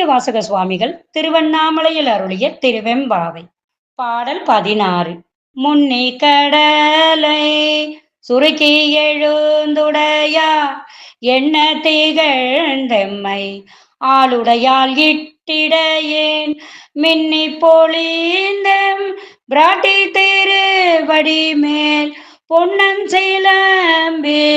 மாணிக்க வாசக சுவாமிகள் திருவண்ணாமலையில் அருளிய திருவெம்பாவை. பாடல் பதினாறு. முன்னி கடலை சுருக்கி எழுந்துடையா? என்ன திகழ்ந்தெம்மை? ஆளுடையால் இட்டிடையேன். மின்னி பொழிந்தெம் பிராட்டி திருவடி மேல் பொன்னன் சிலம்பி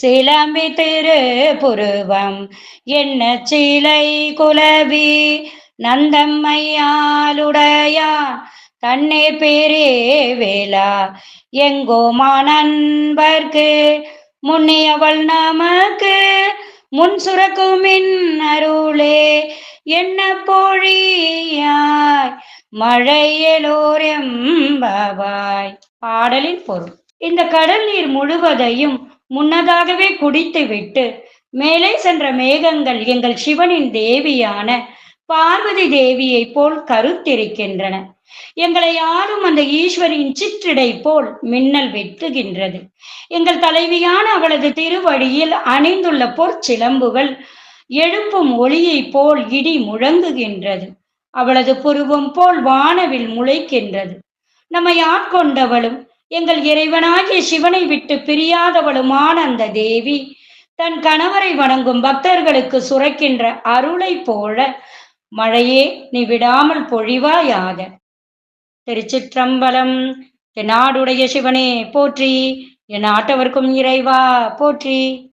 சிலம்பி திரு புருவம். என்ன சிலை குலவி? நந்தம்மையாளுடையான் தண்ணீர் பேரே வேளா எங்கோமா நண்பர்க்கு முன்னியவள் நமக்கு? முன் சுரக்குமின் அருளே என்ன பொழியாய்? மழையலோர் எம்பவாய் பாடலின் பொருள். இந்த கடல் நீர் முழுவதையும் முன்னதாகவே குடித்துவிட்டு மேலே சென்ற மேகங்கள் எங்கள் சிவனின் தேவியான பார்வதி தேவியைப் போல் கருத்திருக்கின்றன. எங்களை ஆளும் அந்த ஈஸ்வரியின் சிற்றிடை போல் மின்னல் வெட்டுகின்றது. எங்கள் தலைவியான அவளது திருவடியில் அணிந்துள்ள பொற்சிலம்புகள் எழுப்பும் ஒளியைப் போல் இடி முழங்குகின்றது. அவளது புருவம் போல் வானவில் முளைக்கின்றது. நம்மை ஆட்கொண்டவளும் எங்கள் இறைவனாகிய சிவனை விட்டு பிரியாதவளுமான அந்த தேவி தன் கணவரை வணங்கும் பக்தர்களுக்கு சுரக்கின்ற அருளை போல மழையே நீ விடாமல் பொழிவாயாக. திருச்சிற்றம்பலம் என் நாடுடைய சிவனே போற்றி. என் நாட்டவர்க்கும் இறைவா போற்றி.